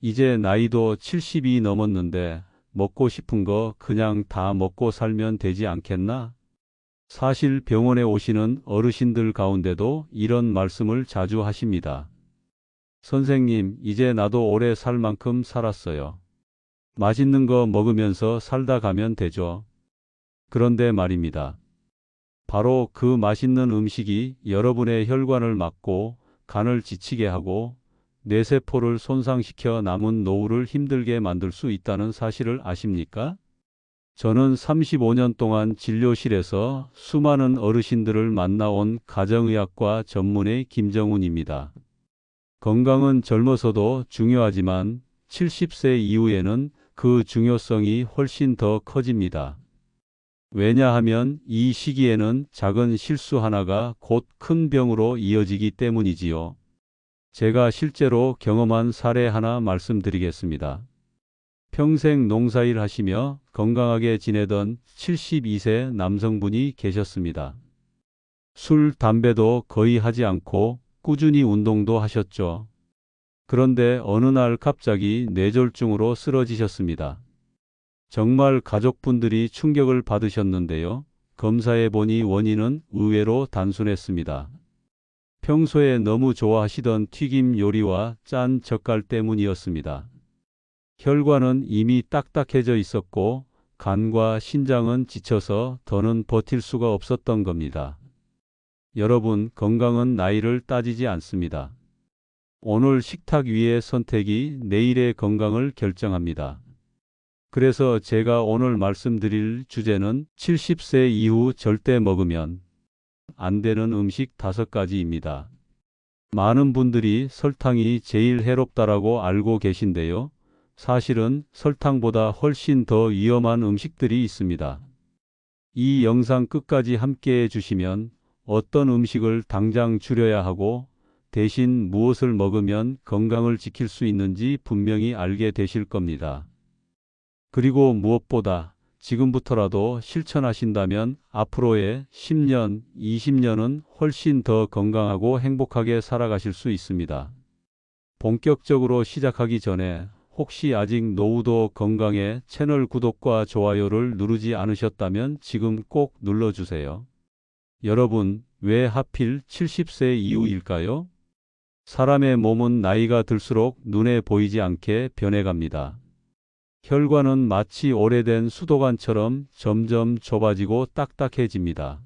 이제 나이도 70이 넘었는데 먹고 싶은 거 그냥 다 먹고 살면 되지 않겠나? 사실 병원에 오시는 어르신들 가운데도 이런 말씀을 자주 하십니다. 선생님, 이제 나도 오래 살 만큼 살았어요. 맛있는 거 먹으면서 살다 가면 되죠. 그런데 말입니다. 바로 그 맛있는 음식이 여러분의 혈관을 막고 간을 지치게 하고 뇌세포를 손상시켜 남은 노후를 힘들게 만들 수 있다는 사실을 아십니까? 저는 35년 동안 진료실에서 수많은 어르신들을 만나온 가정의학과 전문의 김정훈입니다. 건강은 젊어서도 중요하지만 70세 이후에는 그 중요성이 훨씬 더 커집니다. 왜냐하면 이 시기에는 작은 실수 하나가 곧 큰 병으로 이어지기 때문이지요. 제가 실제로 경험한 사례 하나 말씀드리겠습니다. 평생 농사일 하시며 건강하게 지내던 72세 남성분이 계셨습니다. 술, 담배도 거의 하지 않고 꾸준히 운동도 하셨죠. 그런데 어느 날 갑자기 뇌졸중으로 쓰러지셨습니다. 정말 가족분들이 충격을 받으셨는데요. 검사해 보니 원인은 의외로 단순했습니다. 평소에 너무 좋아하시던 튀김 요리와 짠 젓갈 때문이었습니다. 혈관은 이미 딱딱해져 있었고 간과 신장은 지쳐서 더는 버틸 수가 없었던 겁니다. 여러분, 건강은 나이를 따지지 않습니다. 오늘 식탁 위의 선택이 내일의 건강을 결정합니다. 그래서 제가 오늘 말씀드릴 주제는 70세 이후 절대 먹으면 안 되는 음식 다섯 가지입니다. 많은 분들이 설탕이 제일 해롭다라고 알고 계신데요. 사실은 설탕보다 훨씬 더 위험한 음식들이 있습니다. 이 영상 끝까지 함께 해주시면 어떤 음식을 당장 줄여야 하고 대신 무엇을 먹으면 건강을 지킬 수 있는지 분명히 알게 되실 겁니다. 그리고 무엇보다 지금부터라도 실천하신다면 앞으로의 10년, 20년은 훨씬 더 건강하고 행복하게 살아가실 수 있습니다. 본격적으로 시작하기 전에 혹시 아직 노후도 건강에 채널 구독과 좋아요를 누르지 않으셨다면 지금 꼭 눌러주세요. 여러분, 왜 하필 70세 이후일까요? 사람의 몸은 나이가 들수록 눈에 보이지 않게 변해갑니다. 혈관은 마치 오래된 수도관처럼 점점 좁아지고 딱딱해집니다.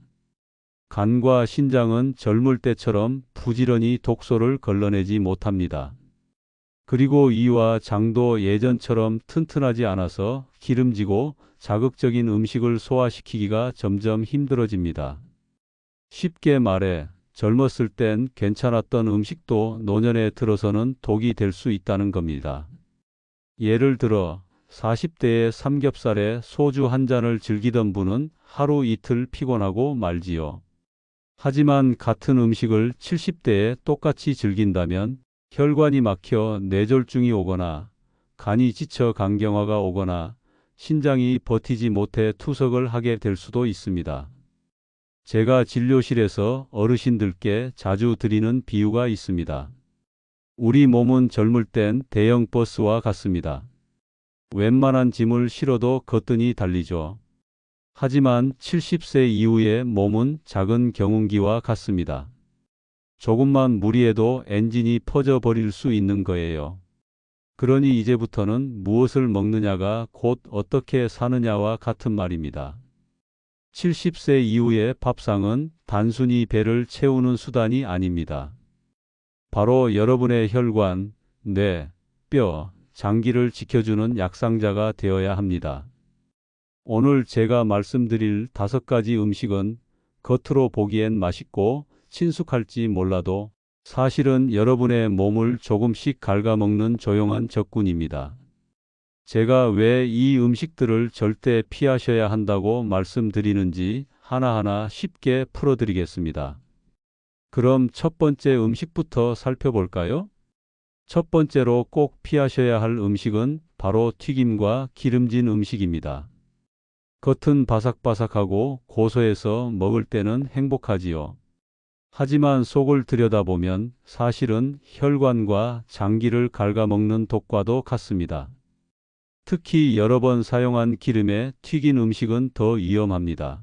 간과 신장은 젊을 때처럼 부지런히 독소를 걸러내지 못합니다. 그리고 이와 장도 예전처럼 튼튼하지 않아서 기름지고 자극적인 음식을 소화시키기가 점점 힘들어집니다. 쉽게 말해 젊었을 땐 괜찮았던 음식도 노년에 들어서는 독이 될 수 있다는 겁니다. 예를 들어 40대에 삼겹살에 소주 한 잔을 즐기던 분은 하루 이틀 피곤하고 말지요. 하지만 같은 음식을 70대에 똑같이 즐긴다면 혈관이 막혀 뇌졸중이 오거나 간이 지쳐 간경화가 오거나 신장이 버티지 못해 투석을 하게 될 수도 있습니다. 제가 진료실에서 어르신들께 자주 드리는 비유가 있습니다. 우리 몸은 젊을 땐 대형 버스와 같습니다. 웬만한 짐을 실어도 거뜬히 달리죠. 하지만 70세 이후의 몸은 작은 경운기와 같습니다. 조금만 무리해도 엔진이 퍼져 버릴 수 있는 거예요. 그러니 이제부터는 무엇을 먹느냐가 곧 어떻게 사느냐와 같은 말입니다. 70세 이후의 밥상은 단순히 배를 채우는 수단이 아닙니다. 바로 여러분의 혈관, 뇌, 뼈, 장기를 지켜주는 약상자가 되어야 합니다. 오늘 제가 말씀드릴 다섯 가지 음식은 겉으로 보기엔 맛있고 친숙할지 몰라도 사실은 여러분의 몸을 조금씩 갉아먹는 조용한 적군입니다. 제가 왜 이 음식들을 절대 피하셔야 한다고 말씀드리는지 하나하나 쉽게 풀어드리겠습니다. 그럼 첫 번째 음식부터 살펴볼까요? 첫 번째로 꼭 피하셔야 할 음식은 바로 튀김과 기름진 음식입니다. 겉은 바삭바삭하고 고소해서 먹을 때는 행복하지요. 하지만 속을 들여다보면 사실은 혈관과 장기를 갉아먹는 독과도 같습니다. 특히 여러 번 사용한 기름에 튀긴 음식은 더 위험합니다.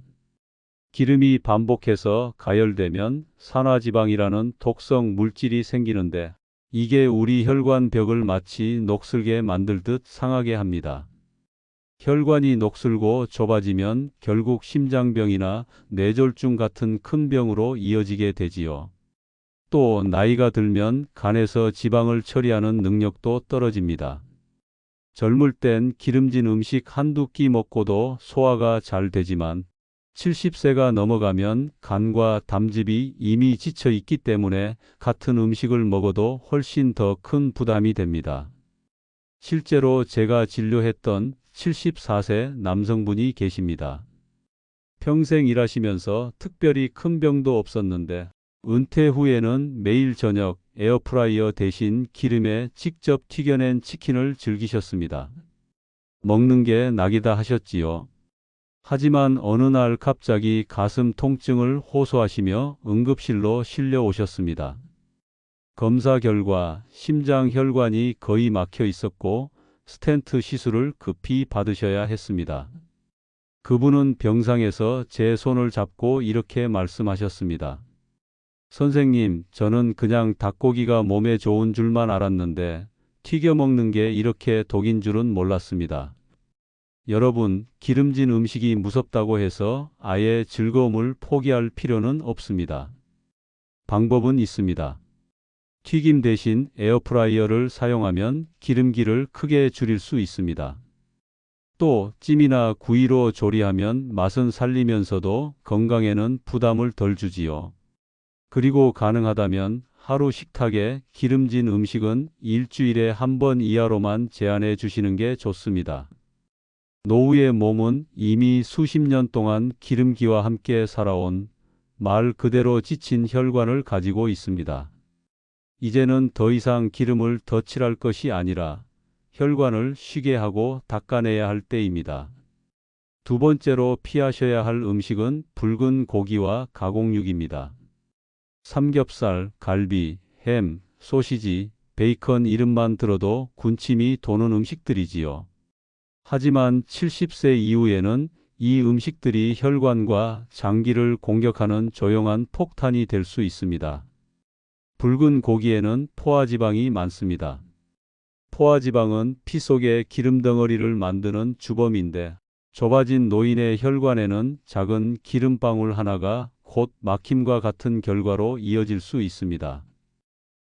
기름이 반복해서 가열되면 산화지방이라는 독성 물질이 생기는데 이게 우리 혈관 벽을 마치 녹슬게 만들 듯 상하게 합니다. 혈관이 녹슬고 좁아지면 결국 심장병이나 뇌졸중 같은 큰 병으로 이어지게 되지요. 또 나이가 들면 간에서 지방을 처리하는 능력도 떨어집니다. 젊을 땐 기름진 음식 한두 끼 먹고도 소화가 잘 되지만 70세가 넘어가면 간과 담즙이 이미 지쳐 있기 때문에 같은 음식을 먹어도 훨씬 더 큰 부담이 됩니다. 실제로 제가 진료했던 74세 남성분이 계십니다. 평생 일하시면서 특별히 큰 병도 없었는데 은퇴 후에는 매일 저녁 에어프라이어 대신 기름에 직접 튀겨낸 치킨을 즐기셨습니다. 먹는 게 낙이다 하셨지요. 하지만 어느 날 갑자기 가슴 통증을 호소하시며 응급실로 실려 오셨습니다. 검사 결과 심장 혈관이 거의 막혀 있었고 스텐트 시술을 급히 받으셔야 했습니다. 그분은 병상에서 제 손을 잡고 이렇게 말씀하셨습니다. 선생님, 저는 그냥 닭고기가 몸에 좋은 줄만 알았는데 튀겨 먹는 게 이렇게 독인 줄은 몰랐습니다. 여러분, 기름진 음식이 무섭다고 해서 아예 즐거움을 포기할 필요는 없습니다. 방법은 있습니다. 튀김 대신 에어프라이어를 사용하면 기름기를 크게 줄일 수 있습니다. 또 찜이나 구이로 조리하면 맛은 살리면서도 건강에는 부담을 덜 주지요. 그리고 가능하다면 하루 식탁에 기름진 음식은 일주일에 한 번 이하로만 제한해 주시는 게 좋습니다. 노후의 몸은 이미 수십 년 동안 기름기와 함께 살아온 말 그대로 지친 혈관을 가지고 있습니다. 이제는 더 이상 기름을 덧칠할 것이 아니라 혈관을 쉬게 하고 닦아내야 할 때입니다. 두 번째로 피하셔야 할 음식은 붉은 고기와 가공육입니다. 삼겹살, 갈비, 햄, 소시지, 베이컨 이름만 들어도 군침이 도는 음식들이지요. 하지만 70세 이후에는 이 음식들이 혈관과 장기를 공격하는 조용한 폭탄이 될 수 있습니다. 붉은 고기에는 포화지방이 많습니다. 포화지방은 피 속에 기름 덩어리를 만드는 주범인데 좁아진 노인의 혈관에는 작은 기름방울 하나가 곧 막힘과 같은 결과로 이어질 수 있습니다.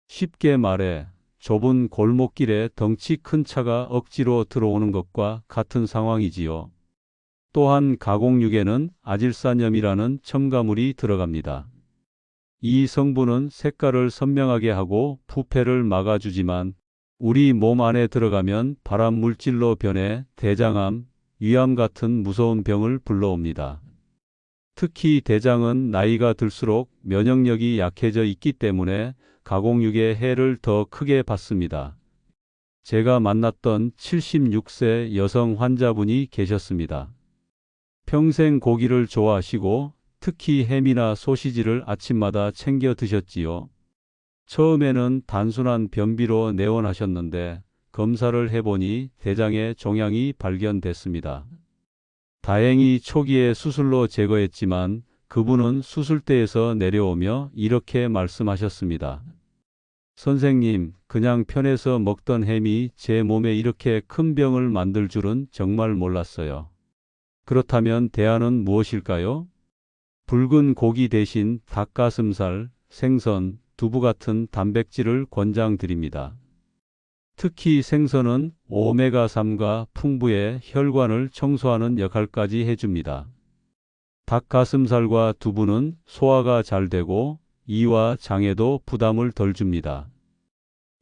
쉽게 말해 좁은 골목길에 덩치 큰 차가 억지로 들어오는 것과 같은 상황이지요. 또한 가공육에는 아질산염이라는 첨가물이 들어갑니다. 이 성분은 색깔을 선명하게 하고 부패를 막아주지만 우리 몸 안에 들어가면 발암 물질로 변해 대장암, 위암 같은 무서운 병을 불러옵니다. 특히 대장은 나이가 들수록 면역력이 약해져 있기 때문에 가공육의 해를 더 크게 받습니다. 제가 만났던 76세 여성 환자분이 계셨습니다. 평생 고기를 좋아하시고 특히 햄이나 소시지를 아침마다 챙겨 드셨지요. 처음에는 단순한 변비로 내원하셨는데 검사를 해보니 대장에 종양이 발견됐습니다. 다행히 초기에 수술로 제거했지만 그분은 수술대에서 내려오며 이렇게 말씀하셨습니다. 선생님, 그냥 편해서 먹던 햄이 제 몸에 이렇게 큰 병을 만들 줄은 정말 몰랐어요. 그렇다면 대안은 무엇일까요? 붉은 고기 대신 닭가슴살, 생선, 두부 같은 단백질을 권장드립니다. 특히 생선은 오메가3가 풍부해 혈관을 청소하는 역할까지 해줍니다. 닭가슴살과 두부는 소화가 잘 되고 이와 장에도 부담을 덜 줍니다.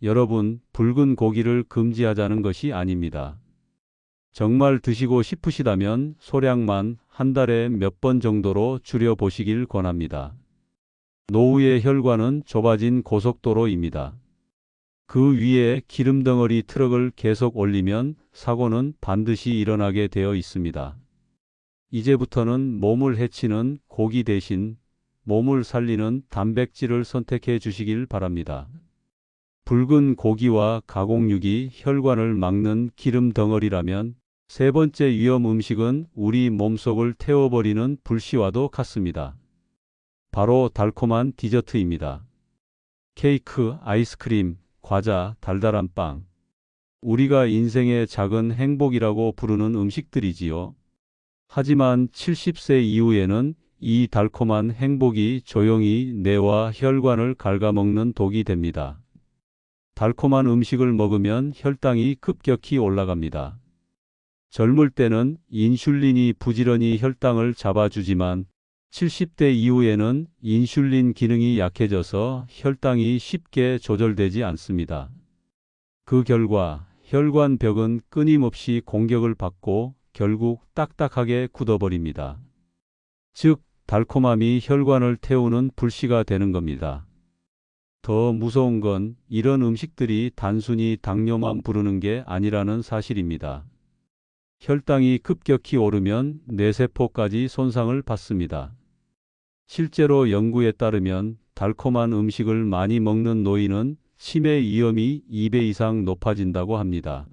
여러분, 붉은 고기를 금지하자는 것이 아닙니다. 정말 드시고 싶으시다면 소량만 한 달에 몇 번 정도로 줄여보시길 권합니다. 노후의 혈관은 좁아진 고속도로입니다. 그 위에 기름덩어리 트럭을 계속 올리면 사고는 반드시 일어나게 되어 있습니다. 이제부터는 몸을 해치는 고기 대신 몸을 살리는 단백질을 선택해 주시길 바랍니다. 붉은 고기와 가공육이 혈관을 막는 기름 덩어리라면 세 번째 위험 음식은 우리 몸속을 태워버리는 불씨와도 같습니다. 바로 달콤한 디저트입니다. 케이크, 아이스크림, 과자, 달달한 빵. 우리가 인생의 작은 행복이라고 부르는 음식들이지요. 하지만 70세 이후에는 이 달콤한 행복이 조용히 뇌와 혈관을 갉아먹는 독이 됩니다. 달콤한 음식을 먹으면 혈당이 급격히 올라갑니다. 젊을 때는 인슐린이 부지런히 혈당을 잡아주지만 70대 이후에는 인슐린 기능이 약해져서 혈당이 쉽게 조절되지 않습니다. 그 결과 혈관벽은 끊임없이 공격을 받고 결국 딱딱하게 굳어버립니다. 즉, 달콤함이 혈관을 태우는 불씨가 되는 겁니다. 더 무서운 건 이런 음식들이 단순히 당뇨만 부르는 게 아니라는 사실입니다. 혈당이 급격히 오르면 뇌세포까지 손상을 받습니다. 실제로 연구에 따르면 달콤한 음식을 많이 먹는 노인은 치매 위험이 2배 이상 높아진다고 합니다.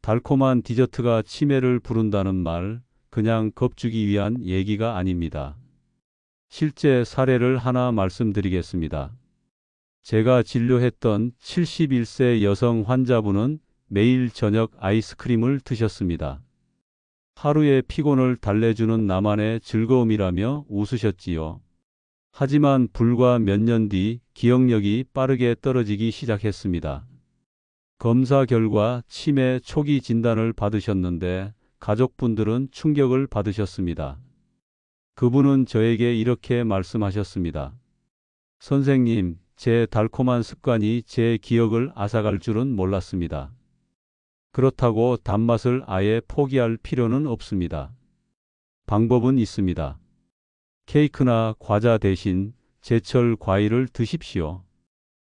달콤한 디저트가 치매를 부른다는 말, 그냥 겁주기 위한 얘기가 아닙니다. 실제 사례를 하나 말씀드리겠습니다. 제가 진료했던 71세 여성 환자분은 매일 저녁 아이스크림을 드셨습니다. 하루의 피곤을 달래주는 나만의 즐거움이라며 웃으셨지요. 하지만 불과 몇 년 뒤 기억력이 빠르게 떨어지기 시작했습니다. 검사 결과 치매 초기 진단을 받으셨는데 가족분들은 충격을 받으셨습니다. 그분은 저에게 이렇게 말씀하셨습니다. 선생님, 제 달콤한 습관이 제 기억을 앗아갈 줄은 몰랐습니다. 그렇다고 단맛을 아예 포기할 필요는 없습니다. 방법은 있습니다. 케이크나 과자 대신 제철 과일을 드십시오.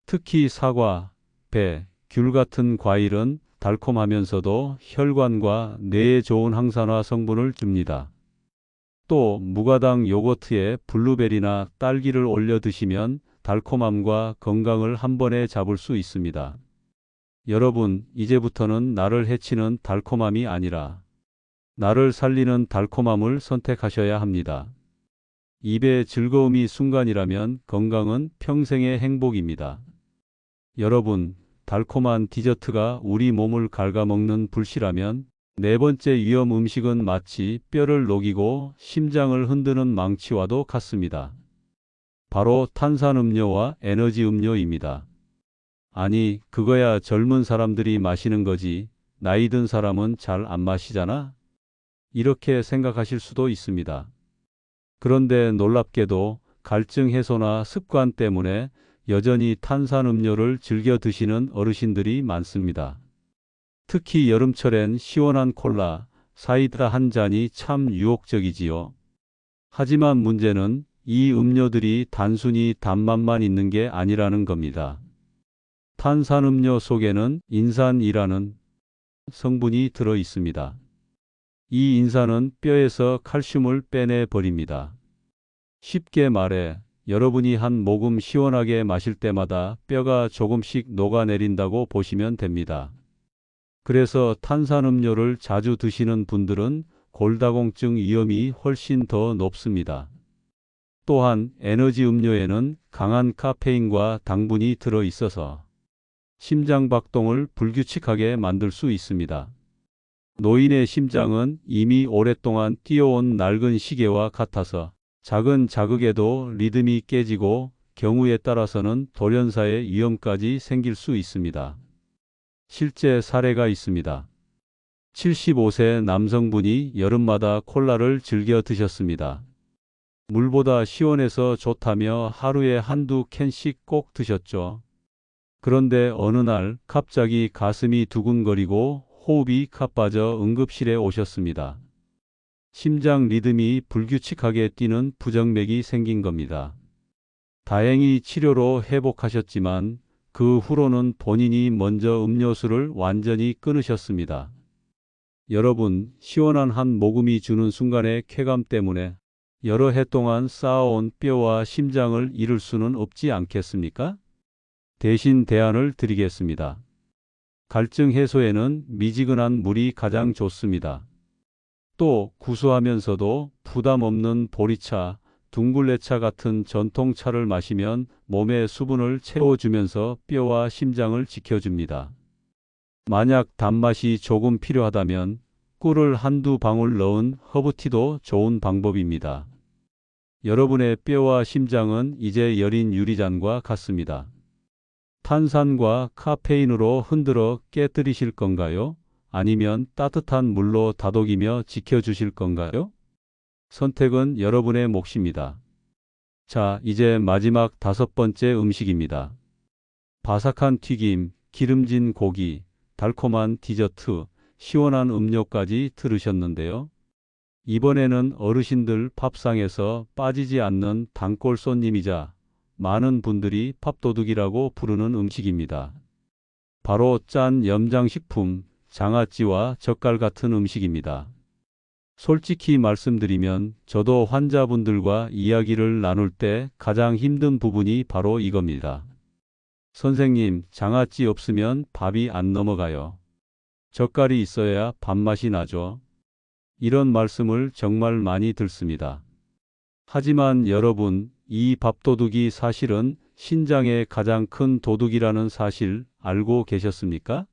특히 사과, 배, 귤 같은 과일은 달콤하면서도 혈관과 뇌에 좋은 항산화 성분을 줍니다. 또 무가당 요거트에 블루베리나 딸기를 올려 드시면 달콤함과 건강을 한 번에 잡을 수 있습니다. 여러분, 이제부터는 나를 해치는 달콤함이 아니라 나를 살리는 달콤함을 선택하셔야 합니다. 입의 즐거움이 순간이라면 건강은 평생의 행복입니다. 여러분, 달콤한 디저트가 우리 몸을 갉아먹는 불씨라면 네 번째 위험 음식은 마치 뼈를 녹이고 심장을 흔드는 망치와도 같습니다. 바로 탄산음료와 에너지 음료입니다. 아니, 그거야 젊은 사람들이 마시는 거지. 나이 든 사람은 잘 안 마시잖아? 이렇게 생각하실 수도 있습니다. 그런데 놀랍게도 갈증 해소나 습관 때문에 여전히 탄산음료를 즐겨 드시는 어르신들이 많습니다. 특히 여름철엔 시원한 콜라, 사이다 한 잔이 참 유혹적이지요. 하지만 문제는 이 음료들이 단순히 단맛만 있는 게 아니라는 겁니다. 탄산음료 속에는 인산이라는 성분이 들어 있습니다. 이 인산은 뼈에서 칼슘을 빼내 버립니다. 쉽게 말해 여러분이 한 모금 시원하게 마실 때마다 뼈가 조금씩 녹아내린다고 보시면 됩니다. 그래서 탄산음료를 자주 드시는 분들은 골다공증 위험이 훨씬 더 높습니다. 또한 에너지 음료에는 강한 카페인과 당분이 들어 있어서 심장 박동을 불규칙하게 만들 수 있습니다. 노인의 심장은 이미 오랫동안 뛰어온 낡은 시계와 같아서 작은 자극에도 리듬이 깨지고 경우에 따라서는 돌연사의 위험까지 생길 수 있습니다. 실제 사례가 있습니다. 75세 남성분이 여름마다 콜라를 즐겨 드셨습니다. 물보다 시원해서 좋다며 하루에 한두 캔씩 꼭 드셨죠. 그런데 어느 날 갑자기 가슴이 두근거리고 호흡이 가빠져 응급실에 오셨습니다. 심장 리듬이 불규칙하게 뛰는 부정맥이 생긴 겁니다. 다행히 치료로 회복하셨지만 그 후로는 본인이 먼저 음료수를 완전히 끊으셨습니다. 여러분, 시원한 한 모금이 주는 순간의 쾌감 때문에 여러 해 동안 쌓아온 뼈와 심장을 잃을 수는 없지 않겠습니까? 대신 대안을 드리겠습니다. 갈증 해소에는 미지근한 물이 가장 좋습니다. 또 구수하면서도 부담 없는 보리차, 둥글레차 같은 전통차를 마시면 몸의 수분을 채워주면서 뼈와 심장을 지켜줍니다. 만약 단맛이 조금 필요하다면 꿀을 한두 방울 넣은 허브티도 좋은 방법입니다. 여러분의 뼈와 심장은 이제 여린 유리잔과 같습니다. 탄산과 카페인으로 흔들어 깨뜨리실 건가요? 아니면 따뜻한 물로 다독이며 지켜주실 건가요? 선택은 여러분의 몫입니다. 자, 이제 마지막 다섯 번째 음식입니다. 바삭한 튀김, 기름진 고기, 달콤한 디저트, 시원한 음료까지 들으셨는데요. 이번에는 어르신들 밥상에서 빠지지 않는 단골 손님이자 많은 분들이 밥도둑이라고 부르는 음식입니다. 바로 짠 염장식품, 장아찌와 젓갈 같은 음식입니다. 솔직히 말씀드리면 저도 환자분들과 이야기를 나눌 때 가장 힘든 부분이 바로 이겁니다. 선생님, 장아찌 없으면 밥이 안 넘어가요. 젓갈이 있어야 밥맛이 나죠. 이런 말씀을 정말 많이 듣습니다. 하지만 여러분, 이 밥도둑이 사실은 신장의 가장 큰 도둑이라는 사실 알고 계셨습니까?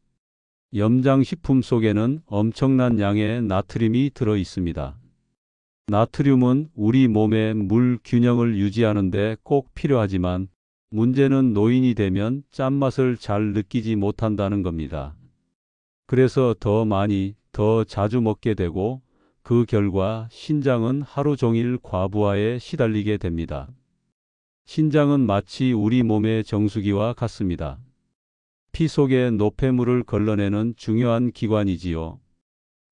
염장식품 속에는 엄청난 양의 나트륨이 들어 있습니다. 나트륨은 우리 몸의 물 균형을 유지하는 데 꼭 필요하지만 문제는 노인이 되면 짠맛을 잘 느끼지 못한다는 겁니다. 그래서 더 많이, 더 자주 먹게 되고 그 결과 신장은 하루 종일 과부하에 시달리게 됩니다. 신장은 마치 우리 몸의 정수기와 같습니다. 피 속의 노폐물을 걸러내는 중요한 기관이지요.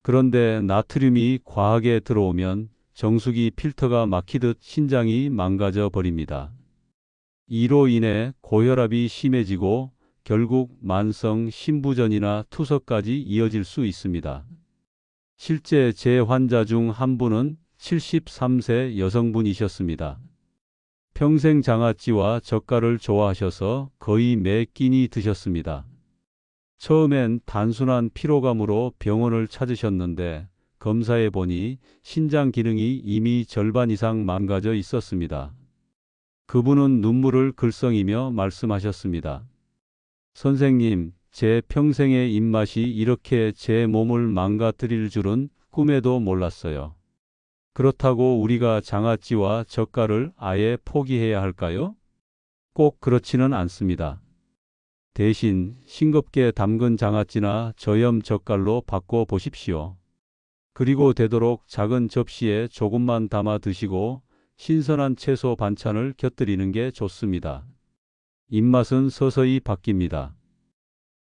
그런데 나트륨이 과하게 들어오면 정수기 필터가 막히듯 신장이 망가져 버립니다. 이로 인해 고혈압이 심해지고 결국 만성 심부전이나 투석까지 이어질 수 있습니다. 실제 제 환자 중 한 분은 73세 여성분이셨습니다. 평생 장아찌와 젓갈을 좋아하셔서 거의 매 끼니 드셨습니다. 처음엔 단순한 피로감으로 병원을 찾으셨는데 검사해 보니 신장 기능이 이미 절반 이상 망가져 있었습니다. 그분은 눈물을 글썽이며 말씀하셨습니다. 선생님, 제 평생의 입맛이 이렇게 제 몸을 망가뜨릴 줄은 꿈에도 몰랐어요. 그렇다고 우리가 장아찌와 젓갈을 아예 포기해야 할까요? 꼭 그렇지는 않습니다. 대신 싱겁게 담근 장아찌나 저염 젓갈로 바꿔 보십시오. 그리고 되도록 작은 접시에 조금만 담아 드시고 신선한 채소 반찬을 곁들이는 게 좋습니다. 입맛은 서서히 바뀝니다.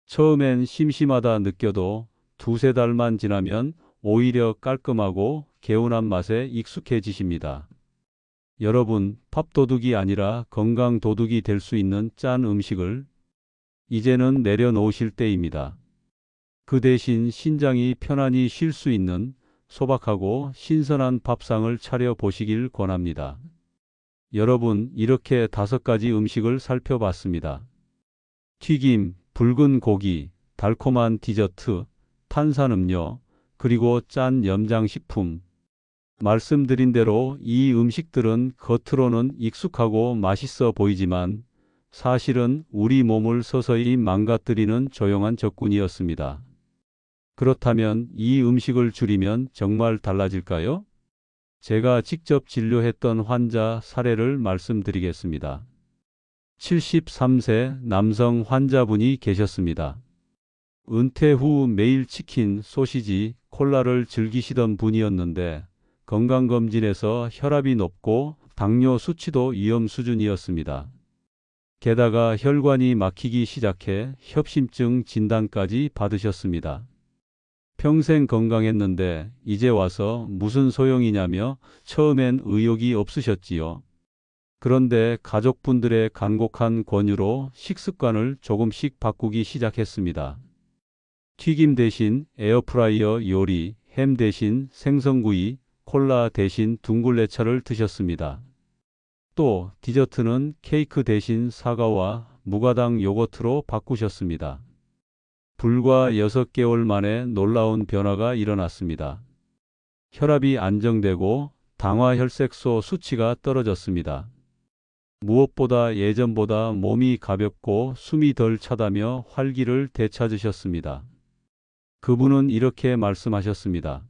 처음엔 심심하다 느껴도 두세 달만 지나면 오히려 깔끔하고 개운한 맛에 익숙해지십니다. 여러분, 밥도둑이 아니라 건강 도둑이 될 수 있는 짠 음식을 이제는 내려놓으실 때입니다. 그 대신 신장이 편안히 쉴 수 있는 소박하고 신선한 밥상을 차려 보시길 권합니다. 여러분, 이렇게 다섯 가지 음식을 살펴봤습니다. 튀김, 붉은 고기, 달콤한 디저트, 탄산음료, 그리고 짠 염장식품. 말씀드린 대로 이 음식들은 겉으로는 익숙하고 맛있어 보이지만 사실은 우리 몸을 서서히 망가뜨리는 조용한 적군이었습니다. 그렇다면 이 음식을 줄이면 정말 달라질까요? 제가 직접 진료했던 환자 사례를 말씀드리겠습니다. 73세 남성 환자분이 계셨습니다. 은퇴 후 매일 치킨, 소시지, 콜라를 즐기시던 분이었는데 건강검진에서 혈압이 높고 당뇨 수치도 위험 수준이었습니다. 게다가 혈관이 막히기 시작해 협심증 진단까지 받으셨습니다. 평생 건강했는데 이제 와서 무슨 소용이냐며 처음엔 의욕이 없으셨지요. 그런데 가족분들의 간곡한 권유로 식습관을 조금씩 바꾸기 시작했습니다. 튀김 대신 에어프라이어 요리, 햄 대신 생선구이, 콜라 대신 둥글레차를 드셨습니다. 또 디저트는 케이크 대신 사과와 무가당 요거트로 바꾸셨습니다. 불과 6개월 만에 놀라운 변화가 일어났습니다. 혈압이 안정되고 당화혈색소 수치가 떨어졌습니다. 무엇보다 예전보다 몸이 가볍고 숨이 덜 차다며 활기를 되찾으셨습니다. 그분은 이렇게 말씀하셨습니다.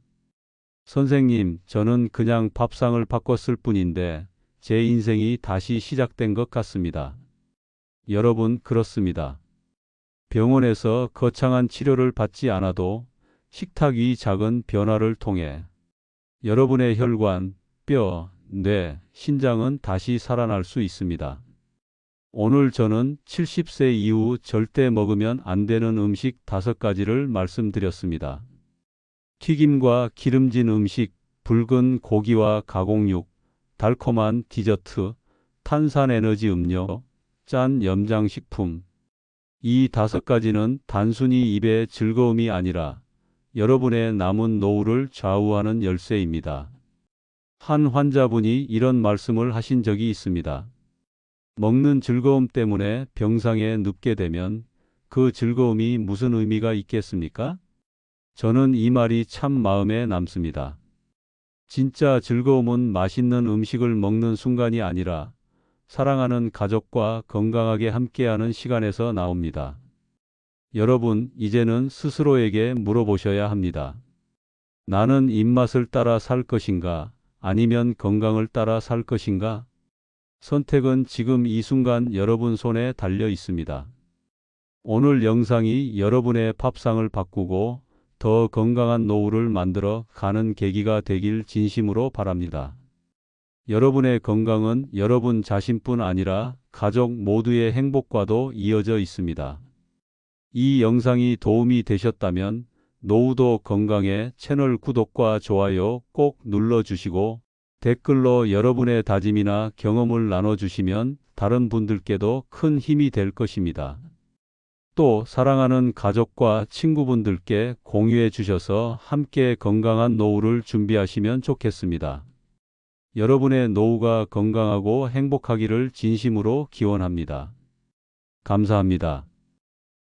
선생님, 저는 그냥 밥상을 바꿨을 뿐인데 제 인생이 다시 시작된 것 같습니다. 여러분, 그렇습니다. 병원에서 거창한 치료를 받지 않아도 식탁 위 작은 변화를 통해 여러분의 혈관, 뼈, 뇌, 신장은 다시 살아날 수 있습니다. 오늘 저는 70세 이후 절대 먹으면 안 되는 음식 다섯 가지를 말씀드렸습니다. 튀김과 기름진 음식, 붉은 고기와 가공육, 달콤한 디저트, 탄산에너지 음료, 짠 염장식품. 이 다섯 가지는 단순히 입의 즐거움이 아니라 여러분의 남은 노후를 좌우하는 열쇠입니다. 한 환자분이 이런 말씀을 하신 적이 있습니다. 먹는 즐거움 때문에 병상에 눕게 되면 그 즐거움이 무슨 의미가 있겠습니까? 저는 이 말이 참 마음에 남습니다. 진짜 즐거움은 맛있는 음식을 먹는 순간이 아니라 사랑하는 가족과 건강하게 함께하는 시간에서 나옵니다. 여러분, 이제는 스스로에게 물어보셔야 합니다. 나는 입맛을 따라 살 것인가? 아니면 건강을 따라 살 것인가? 선택은 지금 이 순간 여러분 손에 달려 있습니다. 오늘 영상이 여러분의 밥상을 바꾸고 더 건강한 노후를 만들어 가는 계기가 되길 진심으로 바랍니다. 여러분의 건강은 여러분 자신뿐 아니라 가족 모두의 행복과도 이어져 있습니다. 이 영상이 도움이 되셨다면 노후도 건강에 채널 구독과 좋아요 꼭 눌러주시고 댓글로 여러분의 다짐이나 경험을 나눠주시면 다른 분들께도 큰 힘이 될 것입니다. 또 사랑하는 가족과 친구분들께 공유해 주셔서 함께 건강한 노후를 준비하시면 좋겠습니다. 여러분의 노후가 건강하고 행복하기를 진심으로 기원합니다. 감사합니다.